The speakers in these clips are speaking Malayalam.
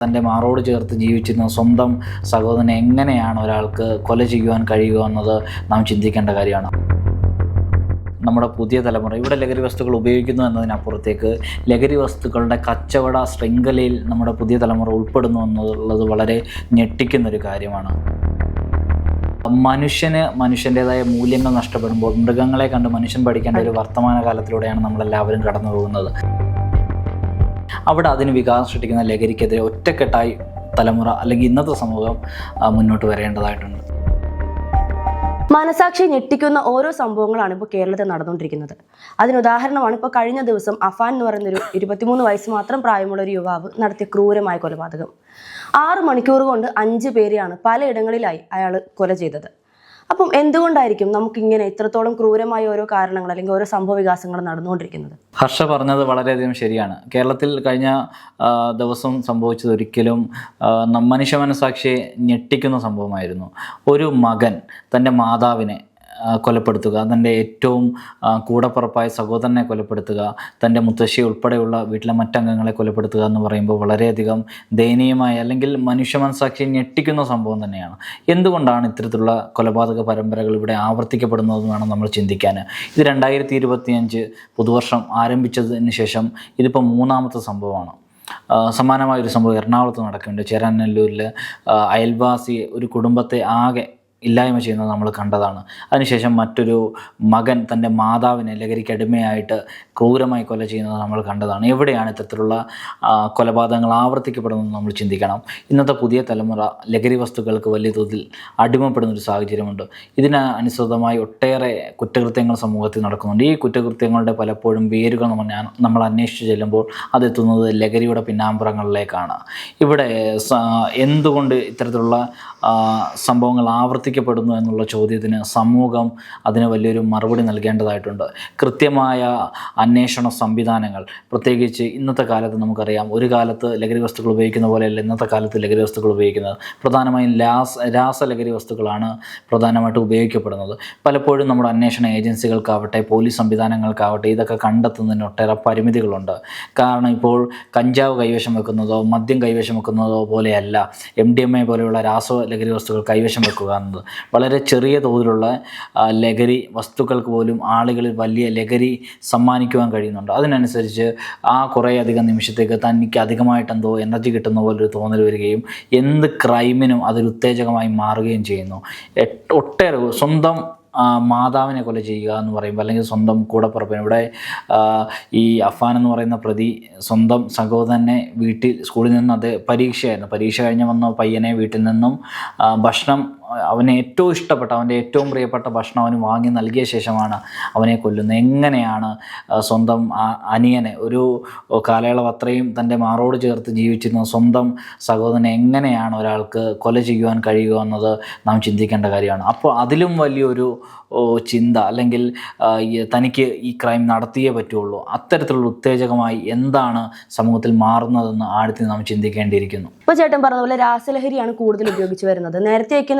തന്റെ മാറോട് ചേർത്ത് ജീവിച്ചിരുന്ന സ്വന്തം സഹോദരനെ എങ്ങനെയാണ് ഒരാൾക്ക് കൊല ചെയ്യുവാൻ കഴിയുക എന്നത് നാം ചിന്തിക്കേണ്ട കാര്യമാണ്. നമ്മുടെ പുതിയ തലമുറ ഇവിടെ ലഹരി വസ്തുക്കൾ ഉപയോഗിക്കുന്നു എന്നതിനപ്പുറത്തേക്ക് ലഹരി വസ്തുക്കളുടെ കച്ചവട ശൃംഖലയിൽ നമ്മുടെ പുതിയ തലമുറ ഉൾപ്പെടുന്നു എന്നുള്ളത് വളരെ ഞെട്ടിക്കുന്നൊരു കാര്യമാണ്. മനുഷ്യന് മനുഷ്യന്റെതായ മൂല്യങ്ങൾ നഷ്ടപ്പെടുമ്പോൾ മൃഗങ്ങളെ കണ്ട് മനുഷ്യൻ പഠിക്കേണ്ട ഒരു വർത്തമാന കാലത്തിലൂടെയാണ് നമ്മളെല്ലാവരും കടന്നു പോകുന്നത് അവിടെ അതിന് വികാസം സൃഷ്ടിക്കുന്ന ലഹരിക്കെതിരെ ഒറ്റക്കെട്ടായി തലമുറ അല്ലെങ്കിൽ ഇന്നത്തെ സമൂഹം മുന്നോട്ട് വരേണ്ടതായിട്ടുണ്ട്. മനസാക്ഷി ഞെട്ടിക്കുന്ന ഓരോ സംഭവങ്ങളാണ് ഇപ്പോൾ കേരളത്തിൽ നടന്നുകൊണ്ടിരിക്കുന്നത്. അതിനുദാഹരണമാണ് ഇപ്പോൾ കഴിഞ്ഞ ദിവസം അഫാൻ എന്ന് പറയുന്നൊരു ഇരുപത്തിമൂന്ന് വയസ്സ് മാത്രം പ്രായമുള്ള ഒരു യുവാവ് നടത്തിയ ക്രൂരമായ കൊലപാതകം. ആറ് മണിക്കൂർ കൊണ്ട് അഞ്ച് പേരെയാണ് പലയിടങ്ങളിലായി അയാൾ കൊല ചെയ്തത്. അപ്പം എന്തുകൊണ്ടായിരിക്കും നമുക്ക് ഇങ്ങനെ ഇത്രത്തോളം ക്രൂരമായ ഓരോ കാരണങ്ങൾ അല്ലെങ്കിൽ ഓരോ സംഭവ വികാസങ്ങൾ നടന്നുകൊണ്ടിരിക്കുന്നത്? ഹർഷ പറഞ്ഞത് വളരെയധികം ശരിയാണ്. കേരളത്തിൽ കഴിഞ്ഞ ദിവസം സംഭവിച്ചത് ഒരിക്കലും മനുഷ്യ മനസാക്ഷിയെ ഞെട്ടിക്കുന്ന സംഭവമായിരുന്നു. ഒരു മകൻ തന്റെ മാതാവിനെ കൊലപ്പെടുത്തുക തന്റെ ഏറ്റവും കൂടപ്പുറപ്പായ സഹോദരനെ കൊലപ്പെടുത്തുക തന്റെ മുത്തശ്ശി ഉൾപ്പെടെയുള്ള വീട്ടിലെ മറ്റംഗങ്ങളെ കൊലപ്പെടുത്തുക എന്ന് പറയുമ്പോൾ വളരെയധികം ദയനീയമായ അല്ലെങ്കിൽ മനുഷ്യ മനസാക്ഷി ഞെട്ടിക്കുന്ന സംഭവം തന്നെയാണ്. എന്തുകൊണ്ടാണ് ഇത്തരത്തിലുള്ള കൊലപാതക പരമ്പരകൾ ഇവിടെ ആവർത്തിക്കപ്പെടുന്നതെന്ന് വേണം നമ്മൾ ചിന്തിക്കാൻ? ഇത് രണ്ടായിരത്തി ഇരുപത്തിയഞ്ച് പുതുവർഷം ആരംഭിച്ചതിന് ശേഷം ഇതിപ്പോൾ മൂന്നാമത്തെ സംഭവമാണ്. സമാനമായൊരു സംഭവം എറണാകുളത്ത് നടക്കുന്നുണ്ട്. ചേരാനെല്ലൂരിൽ അയൽവാസി ഒരു കുടുംബത്തെ ആകെ ഇല്ലായ്മ ചെയ്യുന്നത് നമ്മൾ കണ്ടതാണ്. അതിനുശേഷം മറ്റൊരു മകൻ തന്റെ മാതാവിനെ ലഹരിക്ക് അടിമയായിട്ട് ക്രൂരമായി കൊല ചെയ്യുന്നത് നമ്മൾ കണ്ടതാണ്. എവിടെയാണ് ഇത്തരത്തിലുള്ള കൊലപാതകങ്ങൾ ആവർത്തിക്കപ്പെടുന്നത് നമ്മൾ ചിന്തിക്കണം. ഇന്നത്തെ പുതിയ തലമുറ ലഹരി വസ്തുക്കൾക്ക് വലിയ തോതിൽ അടിമപ്പെടുന്ന ഒരു സാഹചര്യമുണ്ട്. ഇതിന് അനുസൃതമായി ഒട്ടേറെ കുറ്റകൃത്യങ്ങൾ സമൂഹത്തിൽ നടക്കുന്നുണ്ട്. ഈ കുറ്റകൃത്യങ്ങളുടെ പലപ്പോഴും വേരുകൾ നമ്മൾ നമ്മൾ അന്വേഷിച്ച് ചെല്ലുമ്പോൾ അതെത്തുന്നത് ലഹരിയുടെ പിന്നാമ്പുറങ്ങളിലേക്കാണ്. ഇവിടെ എന്തുകൊണ്ട് ഇത്തരത്തിലുള്ള സംഭവങ്ങൾ ആവർത്തിക്കപ്പെടുന്നു എന്നുള്ള ചോദ്യത്തിന് സമൂഹം അതിന് വലിയൊരു മറുപടി നൽകേണ്ടതായിട്ടുണ്ട്. കൃത്യമായ അന്വേഷണ സംവിധാനങ്ങൾ പ്രത്യേകിച്ച് ഇന്നത്തെ കാലത്ത് നമുക്കറിയാം ഒരു കാലത്ത് ലഹരി വസ്തുക്കൾ ഉപയോഗിക്കുന്ന പോലെയല്ല ഇന്നത്തെ കാലത്ത് ലഹരി വസ്തുക്കൾ ഉപയോഗിക്കുന്നത്. പ്രധാനമായും രാസ രാസലഹരി വസ്തുക്കളാണ് പ്രധാനമായിട്ട് ഉപയോഗിക്കപ്പെടുന്നത്. പലപ്പോഴും നമ്മുടെ അന്വേഷണ ഏജൻസികൾക്കാവട്ടെ പോലീസ് സംവിധാനങ്ങൾക്കാവട്ടെ ഇതൊക്കെ കണ്ടെത്തുന്നതിന് ഒട്ടേറെ പരിമിതികളുണ്ട്. കാരണം ഇപ്പോൾ കഞ്ചാവ് കൈവശം വെക്കുന്നതോ മദ്യം കൈവശം വെക്കുന്നതോ പോലെയല്ല എം ഡി എം എ പോലെയുള്ള രാസ ലഹരി വസ്തുക്കൾ കൈവശം വെക്കുക എന്നത്. വളരെ ചെറിയ തോതിലുള്ള ലഹരി വസ്തുക്കൾക്ക് പോലും ആളുകളിൽ വലിയ ലഹരി സമ്മാനിക്കുവാൻ കഴിയുന്നുണ്ട്. അതിനനുസരിച്ച് ആ കുറേ അധികം നിമിഷത്തേക്ക് തനിക്ക് അധികമായിട്ട് എന്തോ എനർജി കിട്ടുന്ന പോലൊരു തോന്നൽ വരികയും എന്ത് ക്രൈമിനും അതൊരു ഉത്തേജകമായി മാറുകയും ചെയ്യുന്നു. ഒട്ടേറെ സ്വന്തം മാതാവിനെ കൊല ചെയ്യുക എന്ന് പറയുമ്പോൾ അല്ലെങ്കിൽ സ്വന്തം കൂടപ്പുറപ്പിന്. ഇവിടെ ഈ അഫാൻ എന്ന് പറയുന്ന പ്രതി സ്വന്തം സഹോദരനെ വീട്ടിൽ സ്കൂളിൽ നിന്ന് അത് പരീക്ഷയായിരുന്നു. പരീക്ഷ കഴിഞ്ഞ് വന്ന പയ്യനെ വീട്ടിൽ നിന്നും ഭക്ഷണം അവന് ഏറ്റവും ഇഷ്ടപ്പെട്ട അവന്റെ ഏറ്റവും പ്രിയപ്പെട്ട ഭക്ഷണം അവന് വാങ്ങി നൽകിയ ശേഷമാണ് അവനെ കൊല്ലുന്നത്. എങ്ങനെയാണ് സ്വന്തം അനിയനെ ഒരു കാലയളവ് അത്രയും തന്റെ മാറോട് ചേർത്ത് ജീവിച്ചിരുന്ന സ്വന്തം സഹോദരനെ എങ്ങനെയാണ് ഒരാൾക്ക് കൊല ചെയ്യുവാൻ കഴിയുക എന്നത് നാം ചിന്തിക്കേണ്ട കാര്യമാണ്. അപ്പോൾ അതിലും വലിയൊരു ചിന്ത അല്ലെങ്കിൽ തനിക്ക് ഈ ക്രൈം നടത്തിയേ പറ്റുള്ളൂ. അത്തരത്തിലുള്ള ഉത്തേജകമായി എന്താണ് സമൂഹത്തിൽ മാറുന്നതെന്ന് ആഴത്തിൽ നാം ചിന്തിക്കേണ്ടിയിരിക്കുന്നു. ഇപ്പോൾ ചേട്ടൻ പറഞ്ഞ പോലെ രാസലഹരിയാണ് കൂടുതൽ ഉപയോഗിച്ച് വരുന്നത്. നേരത്തെയൊക്കെ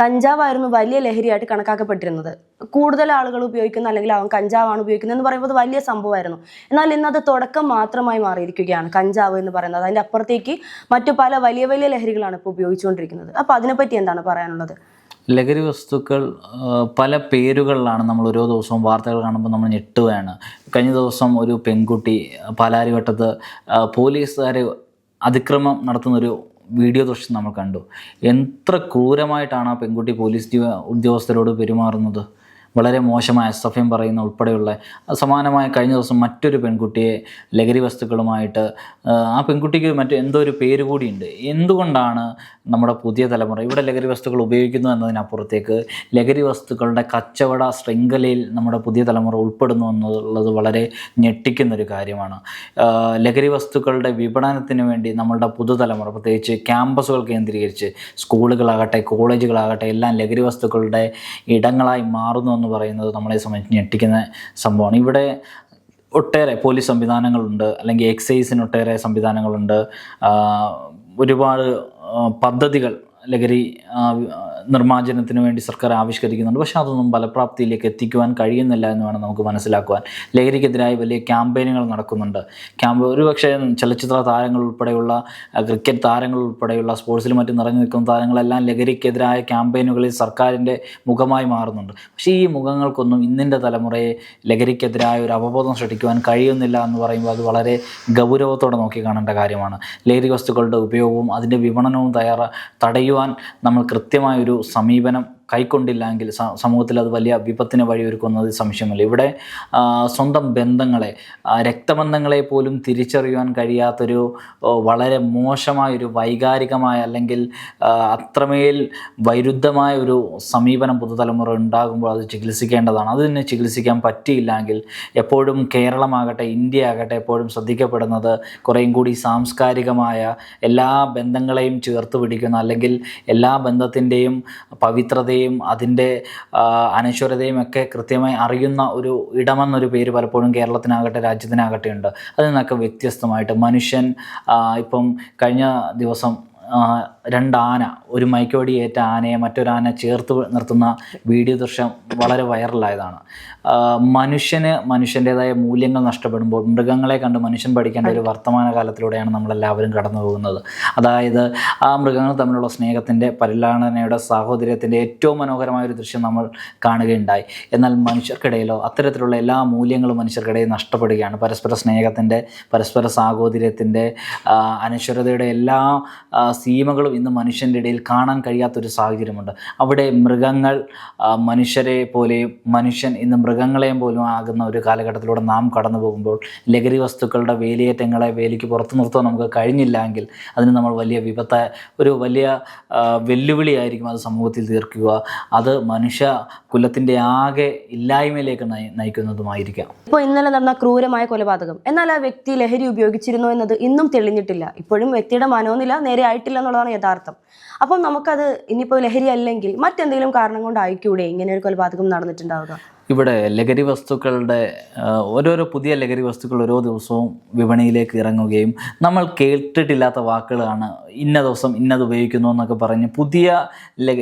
കഞ്ചാവായിരുന്നു വലിയ ലഹരിയായിട്ട് കണക്കാക്കപ്പെട്ടിരുന്നത്. കൂടുതൽ ആളുകൾ ഉപയോഗിക്കുന്ന അല്ലെങ്കിൽ അവൻ കഞ്ചാവാണ് ഉപയോഗിക്കുന്നത് എന്ന് പറയുമ്പോൾ വലിയ സംഭവമായിരുന്നു. എന്നാൽ ഇന്ന് അത് തുടക്കം മാത്രമായി മാറിയിരിക്കുകയാണ് കഞ്ചാവ് എന്ന് പറയുന്നത്. അതിന്റെ അപ്പുറത്തേക്ക് മറ്റു പല വലിയ വലിയ ലഹരികളാണ് ഇപ്പോൾ ഉപയോഗിച്ചുകൊണ്ടിരിക്കുന്നത്. അപ്പോൾ അതിനെപ്പറ്റി എന്താണ് പറയാനുള്ളത്? ലഹരി വസ്തുക്കൾ പല പേരുകളിലാണ് നമ്മൾ ഓരോ ദിവസവും വാർത്തകൾ കാണുമ്പോൾ നമ്മൾ ഞെട്ടുകയാണ്. കഴിഞ്ഞ ദിവസം ഒരു പെൺകുട്ടി പാലാരിവട്ടത്ത് പോലീസുകാർ അതിക്രമം നടത്തുന്നൊരു വീഡിയോ ദൃശ്യം നമ്മൾ കണ്ടു. എത്ര ക്രൂരമായിട്ടാണ് ആ പെൺകുട്ടി പോലീസ് ഉദ്യോഗസ്ഥരോട് പെരുമാറുന്നത്? വളരെ മോശമായ എസ് പറയുന്ന ഉൾപ്പെടെയുള്ള സമാനമായ കഴിഞ്ഞ ദിവസം മറ്റൊരു പെൺകുട്ടിയെ ലഹരി വസ്തുക്കളുമായിട്ട് ആ, പെൺകുട്ടിക്ക് മറ്റു എന്തോ ഒരു പേര് കൂടിയുണ്ട്? എന്തുകൊണ്ടാണ് നമ്മുടെ പുതിയ തലമുറ ഇവിടെ ലഹരി വസ്തുക്കൾ ഉപയോഗിക്കുന്നു എന്നതിനപ്പുറത്തേക്ക് ലഹരി വസ്തുക്കളുടെ കച്ചവട ശൃംഖലയിൽ നമ്മുടെ പുതിയ തലമുറ ഉൾപ്പെടുന്നു എന്നുള്ളത് വളരെ ഞെട്ടിക്കുന്നൊരു കാര്യമാണ്. ലഹരി വസ്തുക്കളുടെ വിപണനത്തിന് വേണ്ടി നമ്മളുടെ പുതുതലമുറ പ്രത്യേകിച്ച് ക്യാമ്പസുകൾ കേന്ദ്രീകരിച്ച് സ്കൂളുകളാകട്ടെ കോളേജുകളാകട്ടെ എല്ലാം ലഹരി വസ്തുക്കളുടെ ഇടങ്ങളായി മാറുന്നു എന്ന് പറയുന്നത് നമ്മളെ സംബന്ധിച്ച് ഞെട്ടിക്കുന്ന സംഭവമാണ്. ഇവിടെ ഒട്ടേറെ പോലീസ് സംവിധാനങ്ങളുണ്ട് അല്ലെങ്കിൽ എക്സൈസിന് ഒട്ടേറെ സംവിധാനങ്ങളുണ്ട്. ഒരുപാട് പദ്ധതികൾ ലഹരി നിർമ്മാർജനത്തിന് വേണ്ടി സർക്കാർ ആവിഷ്കരിക്കുന്നുണ്ട്. പക്ഷേ അതൊന്നും ഫലപ്രാപ്തിയിലേക്ക് എത്തിക്കുവാൻ കഴിയുന്നില്ല എന്ന് വേണം നമുക്ക് മനസ്സിലാക്കുവാൻ. ലഹരിക്കെതിരായി വലിയ ക്യാമ്പയിനുകൾ നടക്കുന്നുണ്ട്. ക്യാമ്പ് ഒരുപക്ഷെ ചലച്ചിത്ര താരങ്ങൾ ഉൾപ്പെടെയുള്ള ക്രിക്കറ്റ് താരങ്ങൾ ഉൾപ്പെടെയുള്ള സ്പോർട്സിൽ മറ്റും നിറഞ്ഞു നിൽക്കുന്ന താരങ്ങളെല്ലാം ലഹരിക്കെതിരായ ക്യാമ്പയിനുകളിൽ സർക്കാരിന്റെ മുഖമായി മാറുന്നുണ്ട്. പക്ഷേ ഈ മുഖങ്ങൾക്കൊന്നും ഇന്നിന്റെ തലമുറയെ ലഹരിക്കെതിരായ ഒരു അവബോധം സൃഷ്ടിക്കുവാൻ കഴിയുന്നില്ല എന്ന് പറയുമ്പോൾ അത് വളരെ ഗൗരവത്തോടെ നോക്കി കാണേണ്ട കാര്യമാണ്. ലഹരി വസ്തുക്കളുടെ ഉപയോഗവും അതിന്റെ വിപണനവും തയ്യാറ തടയുവാൻ നമ്മൾ കൃത്യമായൊരു സമീപനം കൈക്കൊണ്ടില്ലെങ്കിൽ എങ്കിൽ സമൂഹത്തിൽ അത് വലിയ വിപത്തിന് വഴിയൊരുക്കുന്നത് സംശയമില്ല. ഇവിടെ സ്വന്തം ബന്ധങ്ങളെ രക്തബന്ധങ്ങളെ പോലും തിരിച്ചറിയുവാൻ കഴിയാത്തൊരു വളരെ മോശമായൊരു വൈകാരികമായ അല്ലെങ്കിൽ അത്രമേൽ വൈരുദ്ധമായ ഒരു സമീപനം പുതുതലമുറ ഉണ്ടാകുമ്പോൾ അത് ചികിത്സിക്കേണ്ടതാണ്. അത് തന്നെ ചികിത്സിക്കാൻ പറ്റിയില്ലെങ്കിൽ എപ്പോഴും കേരളമാകട്ടെ ഇന്ത്യ ആകട്ടെ എപ്പോഴും ശ്രദ്ധിക്കപ്പെടുന്നത് കുറേയും കൂടി സാംസ്കാരികമായ എല്ലാ ബന്ധങ്ങളെയും ചേർത്ത് പിടിക്കുന്ന അല്ലെങ്കിൽ എല്ലാ ബന്ധത്തിന്റെയും പവിത്രതയും അതിന്റെ ആ, അനശ്വരതയും ഒക്കെ കൃത്യമായി അറിയുന്ന ഒരു ഇടമെന്നൊരു പേര് പലപ്പോഴും കേരളത്തിനാകട്ടെ രാജ്യത്തിനാകട്ടെ ഉണ്ട്. അതിൽ നിന്നൊക്കെ വ്യത്യസ്തമായിട്ട് മനുഷ്യൻ ഇപ്പം കഴിഞ്ഞ ദിവസം രണ്ടാന ഒരു മൈക്കോടി ഏറ്റ ആനയെ മറ്റൊരാന ചേർത്ത് നിർത്തുന്ന വീഡിയോ ദൃശ്യം വളരെ വൈറലായതാണ്. മനുഷ്യന് മനുഷ്യന്റെതായ മൂല്യങ്ങൾ നഷ്ടപ്പെടുമ്പോൾ മൃഗങ്ങളെ കണ്ട് മനുഷ്യൻ പഠിക്കേണ്ട ഒരു വർത്തമാന കാലത്തിലൂടെയാണ് നമ്മളെല്ലാവരും കടന്നു പോകുന്നത്. അതായത് ആ മൃഗങ്ങൾ തമ്മിലുള്ള സ്നേഹത്തിന്റെ പരിലാളനയുടെ സാഹോദര്യത്തിന്റെ ഏറ്റവും മനോഹരമായ ഒരു ദൃശ്യം നമ്മൾ കാണുകയുണ്ടായി. എന്നാൽ മനുഷ്യർക്കിടയിലോ അത്തരത്തിലുള്ള എല്ലാ മൂല്യങ്ങളും മനുഷ്യർക്കിടയിൽ നഷ്ടപ്പെടുകയാണ്. പരസ്പര സ്നേഹത്തിന്റെ പരസ്പര സാഹോദര്യത്തിന്റെ അനശ്വരതയുടെ എല്ലാ സീമകളും ഇന്ന് മനുഷ്യന്റെ ഇടയിൽ കാണാൻ കഴിയാത്തൊരു സാഹചര്യമുണ്ട്. അവിടെ മൃഗങ്ങൾ മനുഷ്യരെ പോലെയും മനുഷ്യൻ ഇന്ന് മൃഗങ്ങളെയും പോലും ആകുന്ന ഒരു കാലഘട്ടത്തിലൂടെ നാം കടന്നു പോകുമ്പോൾ ലഹരി വസ്തുക്കളുടെ വേലിയേറ്റങ്ങളെ വേലിക്ക് പുറത്തു നിർത്താൻ നമുക്ക് കഴിഞ്ഞില്ല എങ്കിൽ അതിന് നമ്മൾ വലിയ വിപത്ത ഒരു വലിയ വെല്ലുവിളിയായിരിക്കും അത് സമൂഹത്തിൽ തീർക്കുക. അത് മനുഷ്യ കുലത്തിന്റെ ആകെ ഇല്ലായ്മയിലേക്ക് നയി നയിക്കുന്നതുമായിരിക്കാം. ഇപ്പോൾ ഇന്നലെ നടന്ന ക്രൂരമായ കൊലപാതകം. എന്നാൽ ആ വ്യക്തി ലഹരി ഉപയോഗിച്ചിരുന്നു എന്നത് ഇന്നും തെളിഞ്ഞിട്ടില്ല. ഇപ്പോഴും വ്യക്തിയുടെ മനോനില നേരെ ആയിട്ടില്ല എന്നുള്ളതാണ് യഥാർത്ഥം അപ്പം നമുക്കത് ഇനിയിപ്പോൾ ലഹരി അല്ലെങ്കിൽ മറ്റെന്തെങ്കിലും കാരണം കൊണ്ടായിക്കൂടെ ഇങ്ങനെ ഒരു കൊലപാതകം നടന്നിട്ടുണ്ടാവുക? ഇവിടെ ലഹരി വസ്തുക്കളുടെ ഓരോരോ പുതിയ ലഹരി വസ്തുക്കൾ ഓരോ ദിവസവും വിപണിയിലേക്ക് ഇറങ്ങുകയും നമ്മൾ കേട്ടിട്ടില്ലാത്ത വാക്കുകളാണ് ഇന്ന ദിവസം ഇന്നത് ഉപയോഗിക്കുന്നു എന്നൊക്കെ പറഞ്ഞ് പുതിയ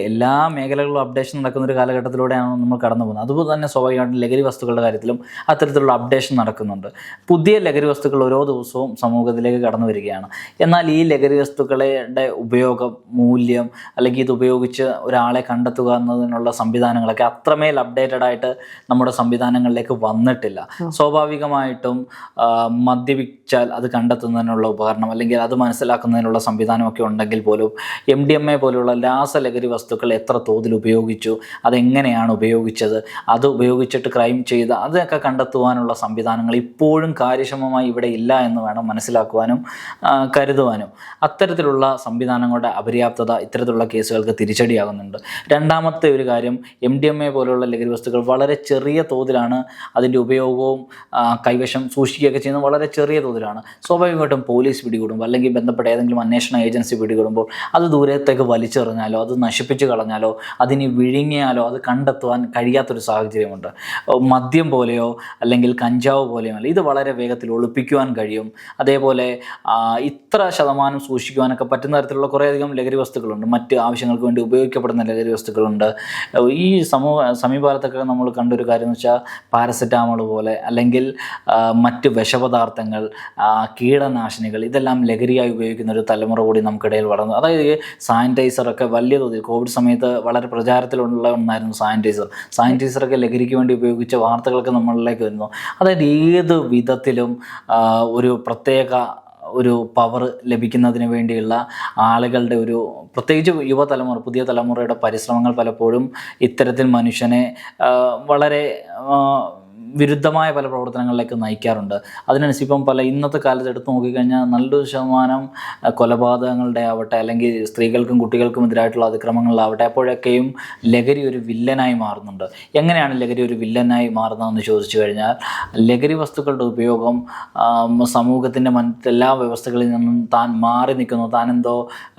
എല്ലാ മേഖലകളിലും അപ്ഡേഷൻ നടക്കുന്ന ഒരു കാലഘട്ടത്തിലൂടെയാണ് നമ്മൾ കടന്നു പോകുന്നത്. അതുപോലെ തന്നെ സ്വാഭാവികമായിട്ടും ലഹരി വസ്തുക്കളുടെ കാര്യത്തിലും അത്തരത്തിലുള്ള അപ്ഡേഷൻ നടക്കുന്നുണ്ട്. പുതിയ ലഹരി വസ്തുക്കൾ ഓരോ ദിവസവും സമൂഹത്തിലേക്ക് കടന്നു വരികയാണ്. എന്നാൽ ഈ ലഹരി വസ്തുക്കളുടെ ഉപയോഗം മൂല്യം അല്ലെങ്കിൽ ഇത് ഉപയോഗിച്ച് ഒരാളെ കണ്ടെത്തുക എന്നതിനുള്ള സംവിധാനങ്ങളൊക്കെ അത്രമേൽ അപ്ഡേറ്റഡ് ആയിട്ട് നമ്മുടെ സംവിധാനങ്ങളിലേക്ക് വന്നിട്ടില്ല. സ്വാഭാവികമായിട്ടും മദ്യപിച്ചാൽ അത് കണ്ടെത്തുന്നതിനുള്ള ഉപകരണം അല്ലെങ്കിൽ അത് മനസ്സിലാക്കുന്നതിനുള്ള സംവിധാനമൊക്കെ ഉണ്ടെങ്കിൽ പോലും എം ഡി എം എ പോലുള്ള രാസലഹരി വസ്തുക്കൾ എത്ര തോതിൽ ഉപയോഗിച്ചു അതെങ്ങനെയാണ് ഉപയോഗിച്ചത് അത് ഉപയോഗിച്ചിട്ട് ക്രൈം ചെയ്ത അതൊക്കെ കണ്ടെത്തുവാനുള്ള സംവിധാനങ്ങൾ ഇപ്പോഴും കാര്യക്ഷമമായി ഇവിടെ ഇല്ല എന്ന് വേണം മനസ്സിലാക്കുവാനും കരുതുവാനും. അത്തരത്തിലുള്ള സംവിധാനങ്ങളുടെ അപര്യാപ്തത ഇത്തരത്തിലുള്ള കേസുകൾക്ക് തിരിച്ചടിയാകുന്നുണ്ട്. രണ്ടാമത്തെ ഒരു കാര്യം എം ഡി എം എ പോലുള്ള ലഹരി വസ്തുക്കൾ വളരെ ചെറിയ തോതിലാണ് അതിന്റെ ഉപയോഗവും കൈവശം സൂക്ഷിക്കുകയൊക്കെ ചെയ്യുന്നത് വളരെ ചെറിയ തോതിലാണ്. സ്വാഭാവികമായിട്ടും പോലീസ് പിടികൂടുമ്പോൾ അല്ലെങ്കിൽ ബന്ധപ്പെട്ട ഏതെങ്കിലും അന്വേഷണ ഏജൻസി പിടികൂടുമ്പോൾ അത് ദൂരത്തേക്ക് വലിച്ചെറിഞ്ഞാലോ അത് നശിപ്പിച്ച് കളഞ്ഞാലോ അതിന് വിഴുങ്ങിയാലോ അത് കണ്ടെത്തുവാൻ കഴിയാത്തൊരു സാഹചര്യമുണ്ട്. മദ്യം പോലെയോ അല്ലെങ്കിൽ കഞ്ചാവ് പോലെയോ അല്ല ഇത് വളരെ വേഗത്തിൽ ഒളിപ്പിക്കുവാൻ കഴിയും. അതേപോലെ ഇത്ര ശതമാനം സൂക്ഷിക്കുവാനൊക്കെ പറ്റുന്ന തരത്തിലുള്ള കുറേയധികം ലഹരി വസ്തുക്കളുണ്ട്. മറ്റ് ആവശ്യങ്ങൾക്ക് വേണ്ടി ഉപയോഗിക്കപ്പെടുന്ന ലഹരി വസ്തുക്കളുണ്ട്. ഈ സമൂഹ സമീപകാലത്തൊക്കെ നമ്മൾ കണ്ടൊരു കാര്യം എന്ന് വെച്ചാൽ പാരസെറ്റാമോൾ പോലെ അല്ലെങ്കിൽ മറ്റ് വിഷപദാർത്ഥങ്ങൾ കീടനാശിനികൾ ഇതെല്ലാം ലഹരിയായി ഉപയോഗിക്കുന്ന ഒരു തലമുറ കൂടി നമുക്കിടയിൽ വളർന്നു. അതായത് സാനിറ്റൈസറൊക്കെ വലിയ തോതിൽ കോവിഡ് സമയത്ത് വളരെ പ്രചാരത്തിലുള്ള ഒന്നായിരുന്നു സാനിറ്റൈസർ. സാനിറ്റൈസറൊക്കെ ലഹരിക്ക് വേണ്ടി ഉപയോഗിച്ച വാർത്തകളൊക്കെ നമ്മളിലേക്ക് വരുന്നു. അതായത് ഏത് വിധത്തിലും ഒരു പ്രത്യേക ഒരു പവർ ലഭിക്കുന്നതിന് വേണ്ടിയുള്ള ആളുകളുടെ ഒരു പ്രത്യേകിച്ച് യുവതലമുറ പുതിയ തലമുറയുടെ പരിശ്രമങ്ങൾ പലപ്പോഴും ഇത്തരത്തിൽ മനുഷ്യനെ വളരെ വിരുദ്ധമായ പല പ്രവർത്തനങ്ങളിലേക്ക് നയിക്കാറുണ്ട്. അതിനനുസരിച്ച് ഇപ്പം പല ഇന്നത്തെ കാലത്ത് എടുത്തു നോക്കിക്കഴിഞ്ഞാൽ നല്ലൊരു ശതമാനം കൊലപാതകങ്ങളുടെ ആവട്ടെ അല്ലെങ്കിൽ സ്ത്രീകൾക്കും കുട്ടികൾക്കും എതിരായിട്ടുള്ള അതിക്രമങ്ങളിലാവട്ടെ അപ്പോഴൊക്കെയും ലഹരി ഒരു വില്ലനായി മാറുന്നുണ്ട്. എങ്ങനെയാണ് ലഹരി ഒരു വില്ലനായി മാറുന്നതെന്ന് ചോദിച്ചു കഴിഞ്ഞാൽ ലഹരി വസ്തുക്കളുടെ ഉപയോഗം സമൂഹത്തിന്റെ മറ്റെല്ലാ വ്യവസ്ഥകളിൽ നിന്നും താൻ മാറി നിൽക്കുന്നു. താൻ എന്തോ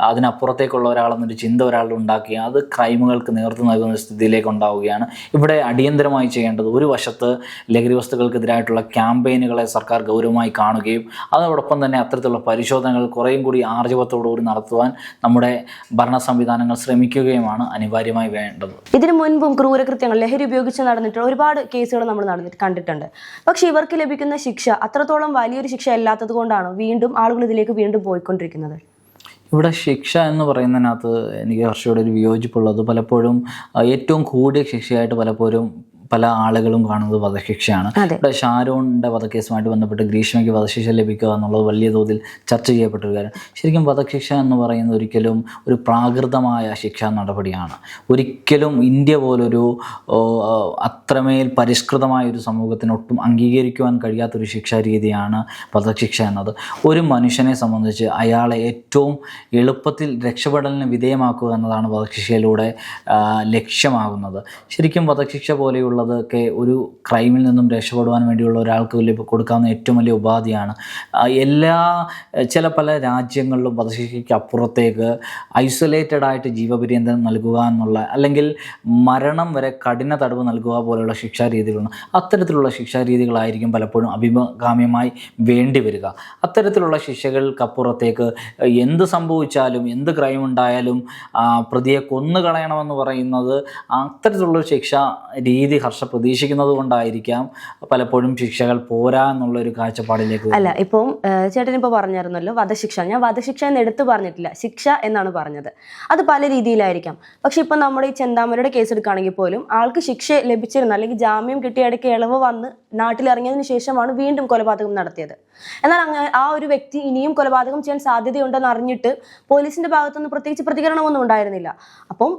അതിനപ്പുറത്തേക്കുള്ള ഒരാളെന്നൊരു ചിന്ത ഒരാൾ ഉണ്ടാക്കി അത് ക്രൈമുകൾക്ക് നേതൃത്വം നൽകുന്ന സ്ഥിതിയിലേക്ക് ഉണ്ടാവുകയാണ്. ഇവിടെ അടിയന്തരമായി ചെയ്യേണ്ടത് ഒരു വശത്ത് ലഹരി വസ്തുക്കൾക്കെതിരായിട്ടുള്ള ക്യാമ്പയിനുകളെ സർക്കാർ ഗൗരവമായി കാണുകയും അതോടൊപ്പം തന്നെ അത്തരത്തിലുള്ള പരിശോധനകൾ കുറേയും കൂടി ആർജവത്തോടുകൂടി നടത്തുവാൻ നമ്മുടെ ഭരണ സംവിധാനങ്ങൾ ശ്രമിക്കുകയുമാണ് അനിവാര്യമായി വേണ്ടത്. ഇതിനു മുൻപും ക്രൂരകൃത്യങ്ങൾ ലഹരി ഉപയോഗിച്ച് നടന്നിട്ടുള്ള ഒരുപാട് കേസുകൾ നമ്മൾ നടന്നിട്ട് കണ്ടിട്ടുണ്ട്. പക്ഷേ ഇവർക്ക് ലഭിക്കുന്ന ശിക്ഷ അത്രത്തോളം വലിയൊരു ശിക്ഷ അല്ലാത്തത് കൊണ്ടാണ് വീണ്ടും ആളുകൾ ഇതിലേക്ക് വീണ്ടും പോയിക്കൊണ്ടിരിക്കുന്നത്? ഇവിടെ ശിക്ഷ എന്ന് പറയുന്നതിനകത്ത് എനിക്ക് കർഷകരുടെ ഒരു വിയോജിപ്പുള്ളത്. പലപ്പോഴും ഏറ്റവും കൂടിയ ശിക്ഷയായിട്ട് പലപ്പോഴും പല ആളുകളും കാണുന്നത് വധശിക്ഷയാണ്. ഇവിടെ ഷാരോണിന്റെ വധക്കേസുമായിട്ട് ബന്ധപ്പെട്ട് ഗ്രീഷ്മയ്ക്ക് വധശിക്ഷ ലഭിക്കുക എന്നുള്ളത് വലിയ തോതിൽ ചർച്ച ചെയ്യപ്പെട്ട ഒരു കാര്യം. ശരിക്കും വധശിക്ഷ എന്ന് പറയുന്നത് ഒരിക്കലും ഒരു പ്രാകൃതമായ ശിക്ഷാ നടപടിയാണ്. ഒരിക്കലും ഇന്ത്യ പോലൊരു അത്രമേൽ പരിഷ്കൃതമായ ഒരു സമൂഹത്തിന് ഒട്ടും അംഗീകരിക്കുവാൻ കഴിയാത്തൊരു ശിക്ഷാ രീതിയാണ് വധശിക്ഷ എന്നത്. ഒരു മനുഷ്യനെ സംബന്ധിച്ച് അയാളെ ഏറ്റവും എളുപ്പത്തിൽ രക്ഷപ്പെടലിന് വിധേയമാക്കുക എന്നതാണ് വധശിക്ഷയിലൂടെ ലക്ഷ്യമാകുന്നത്. ശരിക്കും വധശിക്ഷ പോലെയുള്ളതൊക്കെ ഒരു ക്രൈമിൽ നിന്നും രക്ഷപ്പെടുവാൻ വേണ്ടിയുള്ള ഒരാൾക്ക് കൊടുക്കാവുന്ന ഏറ്റവും വലിയ ഉപാധിയാണ്. എല്ലാ ചില പല രാജ്യങ്ങളിലും വധശിക്ഷയ്ക്ക് അപ്പുറത്തേക്ക് ഐസൊലേറ്റഡ് ആയിട്ട് ജീവപര്യന്തം നൽകുക എന്നുള്ള അല്ലെങ്കിൽ മരണം വരെ കഠിന തടവ് നൽകുക പോലെയുള്ള ശിക്ഷാരീതികളാണ്. അത്തരത്തിലുള്ള ശിക്ഷാരീതികളായിരിക്കും പലപ്പോഴും അഭികാമ്യമായി വേണ്ടി വരിക. അത്തരത്തിലുള്ള ശിക്ഷകൾക്കപ്പുറത്തേക്ക് എന്ത് സംഭവിച്ചാലും എന്ത് ക്രൈം ഉണ്ടായാലും പ്രതിയെ കൊന്നു കളയണമെന്ന് പറയുന്നത് അത്തരത്തിലുള്ള ശിക്ഷ രീതി ഹർഷ പ്രതീക്ഷിക്കുന്നത് കൊണ്ടായിരിക്കാം പലപ്പോഴും ശിക്ഷകൾ പോരാ എന്നുള്ള ഒരു കാഴ്ചപ്പാടിലേക്ക് അല്ല ഇപ്പം ചേട്ടൻ ഇപ്പോൾ പറഞ്ഞായിരുന്നല്ലോ വധശിക്ഷ. ഞാൻ വധശിക്ഷ എന്ന് എടുത്തു പറഞ്ഞിട്ടില്ല. ശിക്ഷ എന്നാണ് പറഞ്ഞത്. അത് പല രീതിയിലായിരിക്കാം. പക്ഷെ ഇപ്പം നമ്മുടെ ഈ ചെന്താമരയുടെ കേസ് എടുക്കുകയാണെങ്കിൽ പോലും ആൾക്ക് ശിക്ഷ ലഭിച്ചിരുന്ന. അല്ലെങ്കിൽ ജാമ്യം കിട്ടിയ ഇടയ്ക്ക് ഇളവ് വന്ന് നാട്ടിലിറങ്ങിയതിന് ശേഷമാണ് വീണ്ടും കൊലപാതകം നടത്തിയത്. എന്നാൽ അങ്ങനെ ആ ഒരു വ്യക്തി ഇനിയും കൊലപാതകം ചെയ്യാൻ സാധ്യതയുണ്ടെന്ന് അറിഞ്ഞിട്ട് പോലീസിന്റെ ഭാഗത്തുനിന്ന് പ്രത്യേകിച്ച് പ്രതികരണമൊന്നും ഉണ്ടായിരുന്നില്ല. അപ്പം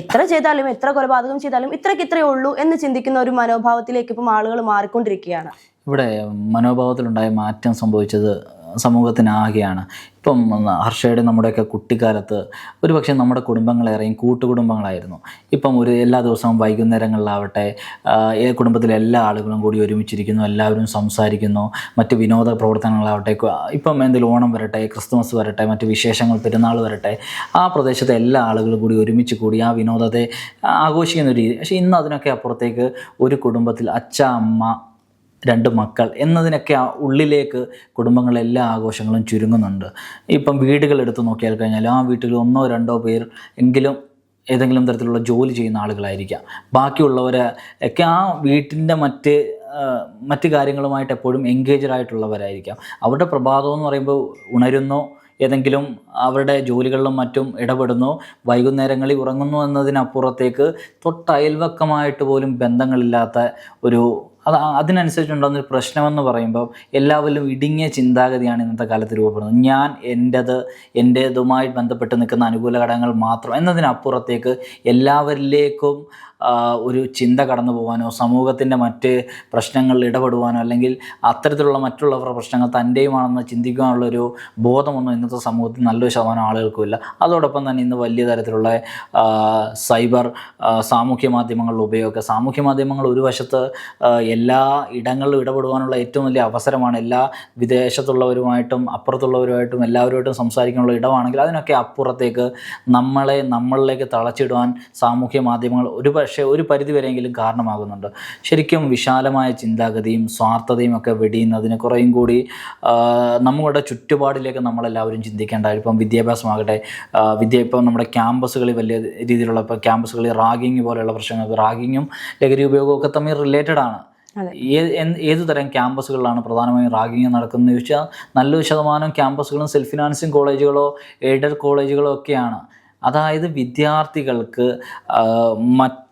എത്ര ചെയ്താലും എത്ര കൊലപാതകം ചെയ്താലും ഇത്രയ്ക്ക് ഇത്രയേ ഉള്ളൂ എന്ന് ചിന്തിക്കുന്ന ഒരു മനോഭാവത്തിലേക്ക് ഇപ്പം ആളുകൾ മാറിക്കൊണ്ടിരിക്കുകയാണ്. ഇവിടെ മനോഭാവത്തിലുണ്ടായ മാറ്റം സംഭവിച്ചത് സമൂഹത്തിനാകെയാണ്. ഇപ്പം ഹർഷയുടെ നമ്മുടെയൊക്കെ കുട്ടിക്കാലത്ത് ഒരു പക്ഷേ നമ്മുടെ കുടുംബങ്ങളേറെയും കൂട്ടുകുടുംബങ്ങളായിരുന്നു. ഇപ്പം ഒരു എല്ലാ ദിവസവും വൈകുന്നേരങ്ങളിലാവട്ടെ കുടുംബത്തിലെ എല്ലാ ആളുകളും കൂടി ഒരുമിച്ചിരിക്കുന്നു എല്ലാവരും സംസാരിക്കുന്നു മറ്റ് വിനോദ പ്രവർത്തനങ്ങളാവട്ടെ ഇപ്പം എന്തെങ്കിലും ഓണം വരട്ടെ ക്രിസ്തുമസ് വരട്ടെ മറ്റ് വിശേഷങ്ങൾ പെരുന്നാൾ വരട്ടെ ആ പ്രദേശത്തെ എല്ലാ ആളുകളും കൂടി ഒരുമിച്ച് കൂടി ആ വിനോദത്തെ ആഘോഷിക്കുന്ന രീതി. പക്ഷേ ഇന്ന് അതിനൊക്കെ അപ്പുറത്തേക്ക് ഒരു കുടുംബത്തിൽ അച്ഛ അമ്മ രണ്ട് മക്കൾ എന്നതിനൊക്കെ ആ ഉള്ളിലേക്ക് കുടുംബങ്ങളിലെ എല്ലാ ആഘോഷങ്ങളും ചുരുങ്ങുന്നുണ്ട്. ഇപ്പം വീടുകൾ എടുത്തു നോക്കിയാൽ കഴിഞ്ഞാൽ ആ വീട്ടിൽ ഒന്നോ രണ്ടോ പേർ എങ്കിലും ഏതെങ്കിലും തരത്തിലുള്ള ജോലി ചെയ്യുന്ന ആളുകളായിരിക്കാം. ബാക്കിയുള്ളവരെ ഒക്കെ ആ വീട്ടിന്റെ മറ്റ് മറ്റ് കാര്യങ്ങളുമായിട്ട് എപ്പോഴും എൻഗേജഡ് ആയിട്ടുള്ളവരായിരിക്കാം. അവരുടെ പ്രഭാതം എന്ന് പറയുമ്പോൾ ഉണരുന്നോ ഏതെങ്കിലും അവരുടെ ജോലികളിലും മറ്റും ഇടപെടുന്നു വൈകുന്നേരങ്ങളിൽ ഉറങ്ങുന്നു എന്നതിനപ്പുറത്തേക്ക് തൊട്ടയൽവക്കമായിട്ട് പോലും ബന്ധങ്ങളില്ലാത്ത ഒരു അത് അതിനനുസരിച്ചുണ്ടാകുന്ന ഒരു പ്രശ്നമെന്ന് പറയുമ്പോൾ എല്ലാവരും ഇടുങ്ങിയ ചിന്താഗതിയാണ് ഇന്നത്തെ കാലത്ത് രൂപപ്പെടുന്നത്. ഞാൻ എന്റെത് എന്റേതുമായി ബന്ധപ്പെട്ട് നിൽക്കുന്ന അനുകൂല ഘടകങ്ങൾ മാത്രം എന്നതിനപ്പുറത്തേക്ക് എല്ലാവരിലേക്കും ഒരു ചിന്ത കടന്നു പോകാനോ സമൂഹത്തിന്റെ മറ്റ് പ്രശ്നങ്ങളിൽ ഇടപെടുവാനോ അല്ലെങ്കിൽ അത്തരത്തിലുള്ള മറ്റുള്ളവരുടെ പ്രശ്നങ്ങൾ തന്റെയുമാണെന്ന് ചിന്തിക്കാനുള്ളൊരു ബോധമൊന്നും ഇന്നത്തെ സമൂഹത്തിൽ നല്ലൊരു ശതമാനം ആളുകൾക്കുമില്ല. അതോടൊപ്പം തന്നെ ഇന്ന് വലിയ തരത്തിലുള്ള സൈബർ സാമൂഹ്യ മാധ്യമങ്ങളുടെ ഉപയോഗം സാമൂഹ്യ മാധ്യമങ്ങൾ ഒരു വശത്ത് എല്ലാ ഇടങ്ങളിലും ഇടപെടുവാനുള്ള ഏറ്റവും വലിയ അവസരമാണ് എല്ലാ വിദേശത്തുള്ളവരുമായിട്ടും അപ്പുറത്തുള്ളവരുമായിട്ടും എല്ലാവരുമായിട്ടും സംസാരിക്കാനുള്ള ഇടമാണെങ്കിൽ അതിനൊക്കെ അപ്പുറത്തേക്ക് നമ്മളെ നമ്മളിലേക്ക് തളച്ചിടുവാൻ സാമൂഹ്യ മാധ്യമങ്ങൾ ഒരു പക്ഷേ ഒരു പരിധിവരെയെങ്കിലും കാരണമാകുന്നുണ്ട്. ശരിക്കും വിശാലമായ ചിന്താഗതിയും സ്വാർത്ഥതയും ഒക്കെ വെടിയുന്നതിന് കുറേയും കൂടി നമ്മുടെ ചുറ്റുപാടിലേക്ക് നമ്മളെല്ലാവരും ചിന്തിക്കേണ്ട ഇപ്പം വിദ്യാഭ്യാസമാകട്ടെ വിദ്യ ഇപ്പം നമ്മുടെ ക്യാമ്പസുകളിൽ വലിയ രീതിയിലുള്ള ഇപ്പോൾ ക്യാമ്പസുകളിൽ റാഗിങ് പോലെയുള്ള പ്രശ്നങ്ങൾ റാഗിങ്ങും ലഹരി ഉപയോഗവും ഒക്കെ തമ്മിൽ റിലേറ്റഡ് ആണ്. ഏത് തരം ക്യാമ്പസുകളിലാണ് പ്രധാനമായും റാഗിങ് നടക്കുന്നത് ചോദിച്ചാൽ നല്ലൊരു ശതമാനം ക്യാമ്പസുകളും സെൽഫ് ഫിനാൻസിങ് കോളേജുകളോ എയ്ഡഡ് കോളേജുകളോ ഒക്കെയാണ്. അതായത് വിദ്യാർത്ഥികൾക്ക് ആ,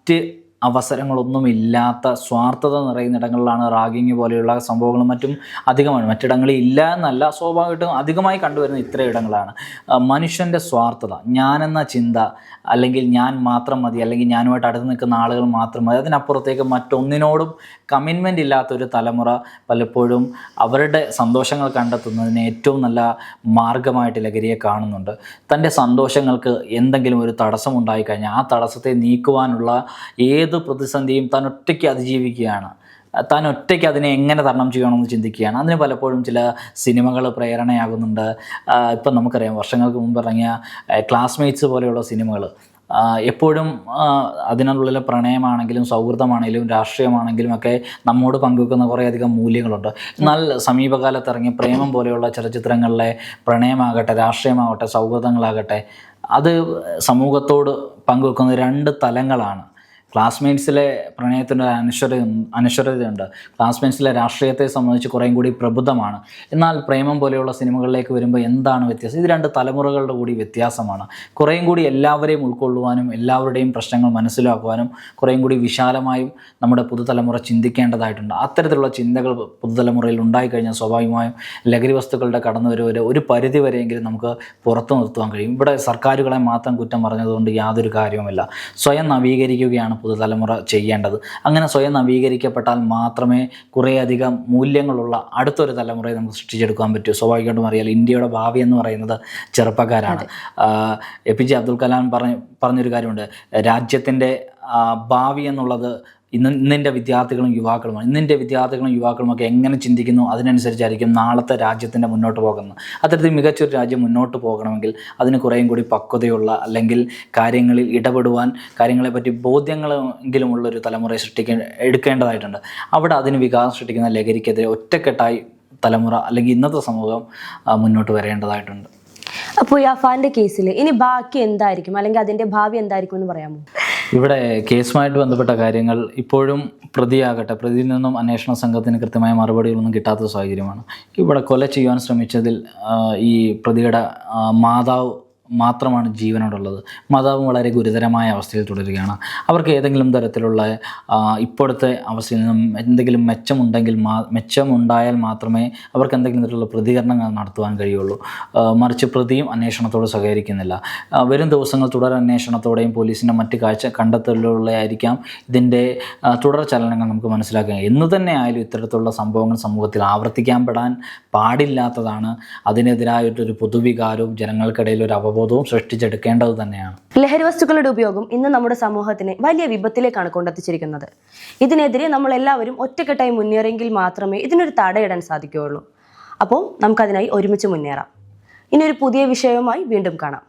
മറ്റ് അവസരങ്ങളൊന്നുമില്ലാത്ത സ്വാർത്ഥത നിറയുന്നിടങ്ങളിലാണ് റാഗിങ് പോലെയുള്ള സംഭവങ്ങളും മറ്റും അധികമാണ്. മറ്റിടങ്ങളിൽ ഇല്ല എന്നല്ല സ്വാഭാവികമായിട്ടും അധികമായി കണ്ടുവരുന്ന ഇത്തരം ഇടങ്ങളാണ്. മനുഷ്യന്റെ സ്വാർത്ഥത ഞാനെന്ന ചിന്ത അല്ലെങ്കിൽ ഞാൻ മാത്രം മതി അല്ലെങ്കിൽ ഞാനുമായിട്ട് അടുത്ത് നിൽക്കുന്ന ആളുകൾ മാത്രം മതി അതിനപ്പുറത്തേക്ക് മറ്റൊന്നിനോടും കമ്മിറ്റ്മെന്റ് ഇല്ലാത്തൊരു തലമുറ പലപ്പോഴും അവരുടെ സന്തോഷങ്ങൾ കണ്ടെത്തുന്നതിന് ഏറ്റവും നല്ല മാർഗമായിട്ട് ലഹരിയെ കാണുന്നുണ്ട്. തന്റെ സന്തോഷങ്ങൾക്ക് എന്തെങ്കിലും ഒരു തടസ്സം ഉണ്ടായിക്കഴിഞ്ഞാൽ ആ തടസ്സത്തെ നീക്കുവാനുള്ള ഏത് പ്രതിസന്ധിയും താൻ ഒറ്റയ്ക്ക് അതിജീവിക്കുകയാണ്. താൻ ഒറ്റയ്ക്ക് അതിനെ എങ്ങനെ തരണം ചെയ്യണമെന്ന് ചിന്തിക്കുകയാണ്. അതിന് പലപ്പോഴും ചില സിനിമകൾ പ്രേരണയാകുന്നുണ്ട്. ഇപ്പം നമുക്കറിയാം വർഷങ്ങൾക്ക് മുമ്പ് ഇറങ്ങിയ ക്ലാസ്മേറ്റ്സ് പോലെയുള്ള സിനിമകൾ. എപ്പോഴും അതിനുള്ളിലെ പ്രണയമാണെങ്കിലും സൗഹൃദമാണെങ്കിലും രാഷ്ട്രീയമാണെങ്കിലും ഒക്കെ നമ്മോട് പങ്കുവെക്കുന്ന കുറേയധികം മൂല്യങ്ങളുണ്ട്. എന്നാൽ സമീപകാലത്ത് ഇറങ്ങിയ പ്രേമം പോലെയുള്ള ചലച്ചിത്രങ്ങളിലെ പ്രണയമാകട്ടെ രാഷ്ട്രീയമാകട്ടെ സൗഹൃദങ്ങളാകട്ടെ അത് സമൂഹത്തോട് പങ്കുവെക്കുന്ന രണ്ട് തലങ്ങളാണ്. ക്ലാസ്മേറ്റ്സിലെ പ്രണയത്തിന്റെ അനശ്വര അനശ്വരതയുണ്ട്. ക്ലാസ്മേറ്റ്സിലെ രാഷ്ട്രീയത്തെ സംബന്ധിച്ച് കുറേയും കൂടി പ്രബുദ്ധമാണ്. എന്നാൽ പ്രേമം പോലെയുള്ള സിനിമകളിലേക്ക് വരുമ്പോൾ എന്താണ് വ്യത്യാസം? ഇത് രണ്ട് തലമുറകളുടെ കൂടി വ്യത്യാസമാണ്. കുറേയും കൂടി എല്ലാവരെയും ഉൾക്കൊള്ളുവാനും എല്ലാവരുടെയും പ്രശ്നങ്ങൾ മനസ്സിലാക്കുവാനും കുറേയും കൂടി വിശാലമായും നമ്മുടെ പുതുതലമുറ ചിന്തിക്കേണ്ടതായിട്ടുണ്ട്. അത്തരത്തിലുള്ള ചിന്തകൾ പുതുതലമുറയിൽ ഉണ്ടായിക്കഴിഞ്ഞാൽ സ്വാഭാവികമായും ലഹരി വസ്തുക്കളുടെ കടന്നുവരവ് ഒരു പരിധി വരെയെങ്കിലും നമുക്ക് പുറത്തു നിർത്തുവാൻ കഴിയും. ഇവിടെ സർക്കാരുകളെ മാത്രം കുറ്റം പറഞ്ഞതുകൊണ്ട് യാതൊരു കാര്യവുമില്ല. സ്വയം നവീകരിക്കുകയാണ് പുതുതലമുറ ചെയ്യേണ്ടത്. അങ്ങനെ സ്വയം നവീകരിക്കപ്പെട്ടാൽ മാത്രമേ കുറേയധികം മൂല്യങ്ങളുള്ള അടുത്തൊരു തലമുറയെ നമുക്ക് സൃഷ്ടിച്ചെടുക്കാൻ പറ്റൂ. സ്വാഭാവികമായിട്ടും അറിയാൽ ഇന്ത്യയുടെ ഭാവി എന്ന് പറയുന്നത് ചെറുപ്പക്കാരാണ്. A P J Abdul Kalam പറഞ്ഞ പറഞ്ഞൊരു കാര്യമുണ്ട്. രാജ്യത്തിന്റെ ഭാവി എന്നുള്ളത് ഇന്ന് ഇന്നിന്റെ വിദ്യാർത്ഥികളും യുവാക്കളുമാണ്. ഇന്നിന്റെ വിദ്യാർത്ഥികളും യുവാക്കളും ഒക്കെ എങ്ങനെ ചിന്തിക്കുന്നു? അതിനനുസരിച്ചായിരിക്കും നാളത്തെ രാജ്യത്തിന്റെ മുന്നോട്ട് പോകുന്നത്. അത്തരത്തിൽ മികച്ചൊരു രാജ്യം മുന്നോട്ട് പോകണമെങ്കിൽ അതിന് കുറേയും കൂടി പക്വതയുള്ള അല്ലെങ്കിൽ കാര്യങ്ങളിൽ ഇടപെടുവാൻ കാര്യങ്ങളെപ്പറ്റി ബോധ്യങ്ങളെങ്കിലും ഉള്ളൊരു തലമുറയെ സൃഷ്ടിക്കേ എടുക്കേണ്ടതായിട്ടുണ്ട്. അവിടെ അതിന് വികാസം സൃഷ്ടിക്കുന്ന ലഹരിക്കെതിരെ ഒറ്റക്കെട്ടായി തലമുറ അല്ലെങ്കിൽ ഇന്നത്തെ സമൂഹം മുന്നോട്ട് വരേണ്ടതായിട്ടുണ്ട്. അപ്പോൾ ഈ അഫാന്റെ കേസിൽ ഇനി ബാക്കി എന്തായിരിക്കും? അല്ലെങ്കിൽ അതിന്റെ ഭാവി എന്തായിരിക്കും എന്ന് പറയാമോ? ഇവിടെ കേസുമായിട്ട് ബന്ധപ്പെട്ട കാര്യങ്ങൾ ഇപ്പോഴും പ്രതിയാകട്ടെ പ്രതിയിൽ നിന്നും അന്വേഷണ സംഘത്തിന് കൃത്യമായ മറുപടികളൊന്നും കിട്ടാത്ത സാഹചര്യമാണ്. ഇവിടെ കൊല ചെയ്യുവാൻ ശ്രമിച്ചതിൽ ഈ പ്രതിയുടെ മാതാവ് മാത്രമാണ് ജീവനോടുള്ളത്. മാതാവും വളരെ ഗുരുതരമായ അവസ്ഥയിൽ തുടരുകയാണ്. അവർക്ക് ഏതെങ്കിലും തരത്തിലുള്ള ഇപ്പോഴത്തെ അവസ്ഥയിൽ നിന്നും എന്തെങ്കിലും മെച്ചമുണ്ടെങ്കിൽ മാ മെച്ചമുണ്ടായാൽ മാത്രമേ അവർക്ക് എന്തെങ്കിലും തരത്തിലുള്ള പ്രതികരണങ്ങൾ നടത്തുവാൻ കഴിയുള്ളൂ. മറിച്ച് പ്രതിയും അന്വേഷണത്തോട് സഹകരിക്കുന്നില്ല. വരും ദിവസങ്ങൾ തുടർ അന്വേഷണത്തോടെയും പോലീസിന്റെ മറ്റ് കാഴ്ച കണ്ടെത്തലുകളിലായിരിക്കാം ഇതിന്റെ തുടർ ചലനങ്ങൾ നമുക്ക് മനസ്സിലാക്കുക എന്ന് തന്നെ ആയാലും ഇത്തരത്തിലുള്ള സംഭവങ്ങൾ സമൂഹത്തിൽ ആവർത്തിക്കാൻ പെടാൻ പാടില്ലാത്തതാണ്. അതിനെതിരായിട്ടൊരു പൊതുവികാരവും ജനങ്ങൾക്കിടയിൽ ഒരു അവബോധവും സൃഷ്ടിച്ചെടുക്കേണ്ടത് തന്നെയാണ്. ലഹരി വസ്തുക്കളുടെ ഉപയോഗം ഇന്ന് നമ്മുടെ സമൂഹത്തിനെ വലിയ വിപത്തിലേക്കാണ് കൊണ്ടെത്തിച്ചിരിക്കുന്നത്. ഇതിനെതിരെ നമ്മൾ എല്ലാവരും ഒറ്റക്കെട്ടായി മുന്നേറിയെങ്കിൽ മാത്രമേ ഇതിനൊരു തടയിടാൻ സാധിക്കുകയുള്ളൂ. അപ്പോൾ നമുക്കതിനായി ഒരുമിച്ച് മുന്നേറാം. ഇനി ഒരു പുതിയ വിഷയവുമായി വീണ്ടും കാണാം.